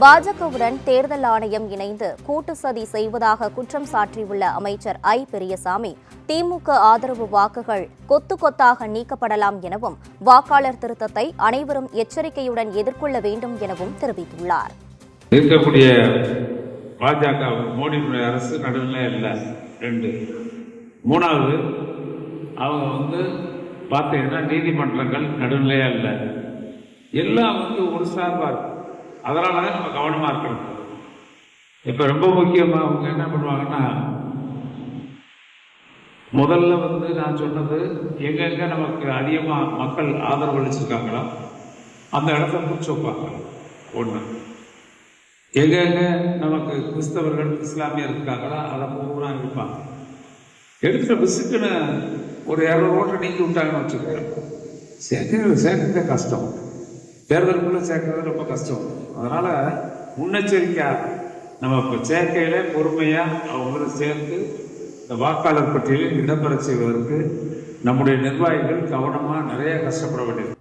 பாஜகவுடன் தேர்தல் ஆணையம் இணைந்து கூட்டு சதி செய்வதாக குற்றம் சாட்டியுள்ள அமைச்சர் ஐ. பெரியசாமி திமுக ஆதரவு வாக்குகள் கொத்து கொத்தாக நீக்கப்படலாம் எனவும் வாக்காளர் திருத்தத்தை அனைவரும் எச்சரிக்கையுடன் எதிர்கொள்ள வேண்டும் எனவும் தெரிவித்துள்ளார். இருக்கக்கூடிய பாஜக மோடியினுடைய அரசு நடுவில் இல்லை ரெண்டு. மூணாவது அவங்க வந்து பார்த்தீங்கன்னா நீதிமன்றங்கள் நடுநிலையா இல்லை. எல்லாம் வந்து ஒரு சார்பாக இருக்கு. அதனால தான் நம்ம கவனமாக இருக்கணும். இப்போ ரொம்ப முக்கியமாக அவங்க என்ன பண்ணுவாங்கன்னா முதல்ல வந்து நான் சொன்னது எங்கெங்கே நமக்கு அதிகமாக மக்கள் ஆதரவு அளிச்சிருக்காங்களோ அந்த இடத்த பிடிச்சி வைப்பாங்க. ஒன்று எங்கெங்கே நமக்கு கிறிஸ்தவர்கள் இஸ்லாமியர் இருக்காங்களோ அதை பூரா இருப்பாங்க எடுத்த விசுக்குன்னு ஒரு இரநூறு ஓட்டை நீக்கி விட்டாங்கன்னு வச்சுக்கோங்க சேர்க்க சேர்க்கறதே கஷ்டம். தேர்தலுக்குள்ளே சேர்க்கறது ரொம்ப கஷ்டம். அதனால் முன்னெச்சரிக்கையாக நம்ம இப்போ சேர்க்கையில பொறுமையாக அவங்கள சேர்த்து இந்த வாக்காளர் பட்டியலில் இடம்பெற செய்வதற்கு நம்முடைய நிர்வாகிகள் கவனமாக நிறைய கஷ்டப்பட வேண்டியது.